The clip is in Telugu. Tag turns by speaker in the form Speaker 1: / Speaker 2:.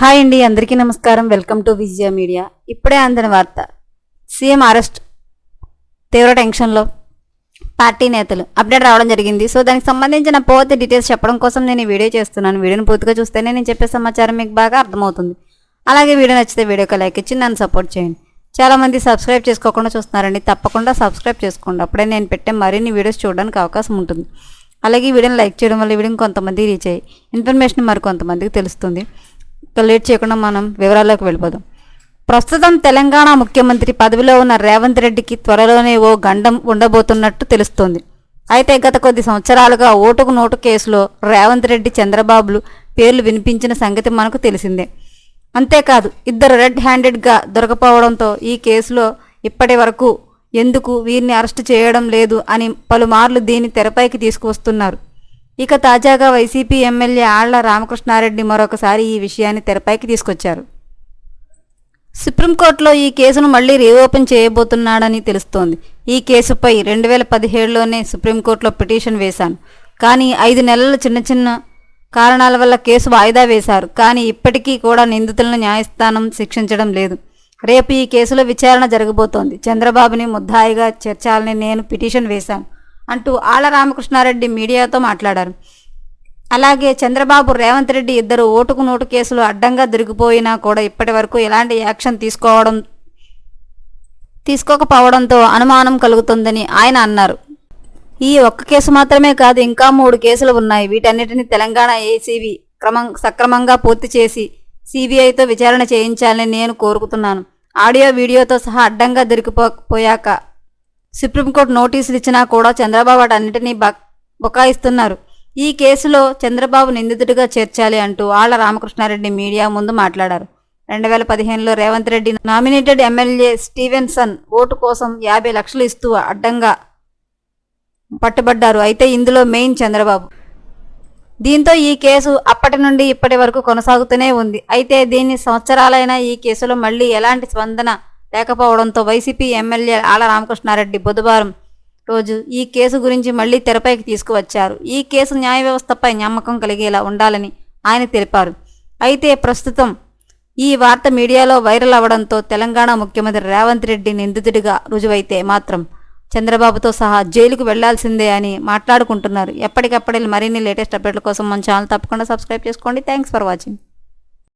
Speaker 1: హాయ్ అండి అందరికీ నమస్కారం. Welcome to Vijaya Media. ఇప్పుడే అందిన వార్త. CM arrest. తీవ్ర టెన్షన్లో పార్టీ నేతలు. అప్డేట్ రావడం జరిగింది. సో దానికి సంబంధించిన పూర్తి డీటెయిల్స్ చెప్పడం కోసం నేను ఈ వీడియో చేస్తున్నాను. వీడియోని పూర్తిగా చూస్తేనే నేను చెప్పే సమాచారం మీకు బాగా అర్థమవుతుంది. అలాగే వీడియో నచ్చితే వీడియోకి లైక్ ఇచ్చి నన్ను సపోర్ట్ చేయండి. చాలామంది సబ్స్క్రైబ్ చేసుకోకుండా చూస్తున్నారండి. తప్పకుండా సబ్స్క్రైబ్ చేసుకోండి. అప్పుడే నేను పెట్టే మరిన్ని వీడియోస్ చూడడానికి అవకాశం ఉంటుంది. అలాగే ఈ వీడియోని లైక్ చేయడం వల్ల వీడియోని కొంతమంది రీచ్ అయ్యి ఇన్ఫర్మేషన్ మరి కొంతమందికి తెలుస్తుంది. ఇంకా లేట్ చేయకుండా మనం వివరాల్లోకి వెళ్ళిపోదాం. ప్రస్తుతం తెలంగాణ ముఖ్యమంత్రి పదవిలో ఉన్న రేవంత్ రెడ్డికి త్వరలోనే ఓ గండం ఉండబోతున్నట్టు తెలుస్తోంది. అయితే గత కొద్ది సంవత్సరాలుగా ఓటుకు నోటు కేసులో రేవంత్ రెడ్డి చంద్రబాబులు పేర్లు వినిపించిన సంగతి మనకు తెలిసిందే. అంతేకాదు ఇద్దరు రెడ్ హ్యాండెడ్గా దొరకపోవడంతో ఈ కేసులో ఇప్పటి వరకు ఎందుకు వీరిని అరెస్టు చేయడం లేదు అని పలుమార్లు దీన్ని తెరపైకి తీసుకువస్తున్నారు. ఇక తాజాగా వైసీపీ ఎమ్మెల్యే ఆళ్ళ రామకృష్ణారెడ్డి మరొకసారి ఈ విషయాన్ని తెరపైకి తీసుకొచ్చారు. సుప్రీంకోర్టులో ఈ కేసును మళ్ళీ రీఓపెన్ చేయబోతున్నాడని తెలుస్తోంది. ఈ కేసుపై రెండు వేల పదిహేడులోనే సుప్రీంకోర్టులో పిటిషన్ వేశాను. కానీ ఐదు నెలల చిన్న చిన్న కారణాల వల్ల కేసు వాయిదా వేశారు. కానీ ఇప్పటికీ కూడా నిందితులను న్యాయస్థానం శిక్షించడం లేదు. రేపు ఈ కేసులో విచారణ జరగబోతోంది. చంద్రబాబుని ముద్దాయిగా చేర్చాలని నేను పిటిషన్ వేశాను. అంటూ ఆళ్ళ రామకృష్ణారెడ్డి మీడియాతో మాట్లాడారు. అలాగే చంద్రబాబు రేవంత్ రెడ్డి ఇద్దరు ఓటుకు నోటు కేసులు అడ్డంగా దొరికిపోయినా కూడా ఇప్పటి వరకు ఎలాంటి యాక్షన్ తీసుకోవడం తీసుకోకపోవడంతో అనుమానం కలుగుతుందని ఆయన అన్నారు. ఈ ఒక్క కేసు మాత్రమే కాదు ఇంకా మూడు కేసులు ఉన్నాయి. వీటన్నిటిని తెలంగాణ ఏసీబీ క్రమం సక్రమంగా పూర్తి చేసి సిబిఐతో విచారణ చేయించాలని నేను కోరుకుతున్నాను ఆడియో వీడియోతో సహా అడ్డంగా దొరికిపోయాక సుప్రీంకోర్టు నోటీసులు ఇచ్చినా కూడా చంద్రబాబు వాటన్నిటినీ బ- ఈ కేసులో చంద్రబాబు నిందితుడిగా చేర్చాలి అంటూ ఆళ్ళ రామకృష్ణారెడ్డి మీడియా ముందు మాట్లాడారు. రెండు వేల పదిహేనులో Revanth Reddy nominated MLA Stevenson vote కోసం యాభై లక్షలు ఇస్తూ అడ్డంగా పట్టుబడ్డారు. అయితే ఇందులో మెయిన్ చంద్రబాబు. దీంతో ఈ కేసు అప్పటి నుండి ఇప్పటి వరకు కొనసాగుతూనే ఉంది. అయితే దీన్ని సంవత్సరాలైనా ఈ కేసులో మళ్ళీ ఎలాంటి స్పందన లేకపోవడంతో వైసీపీ ఎమ్మెల్యే ఆల రామకృష్ణారెడ్డి బుధవారం రోజు ఈ కేసు గురించి మళ్ళీ తెరపైకి తీసుకువచ్చారు. ఈ కేసు న్యాయ వ్యవస్థపై నమ్మకం కలిగేలా ఉండాలని ఆయన తెలిపారు. అయితే ప్రస్తుతం ఈ వార్త మీడియాలో వైరల్ అవడంతో తెలంగాణ ముఖ్యమంత్రి రేవంత్ రెడ్డి నిందితుడిగా రుజువైతే మాత్రం చంద్రబాబుతో సహా జైలుకు వెళ్ళాల్సిందే అని మాట్లాడుకుంటున్నారు. ఎప్పటికప్పటి మరిన్ని లేటెస్ట్ అప్డేట్ల కోసం మన ఛానల్ తప్పకుండా సబ్స్క్రైబ్ చేసుకోండి. Thanks for watching.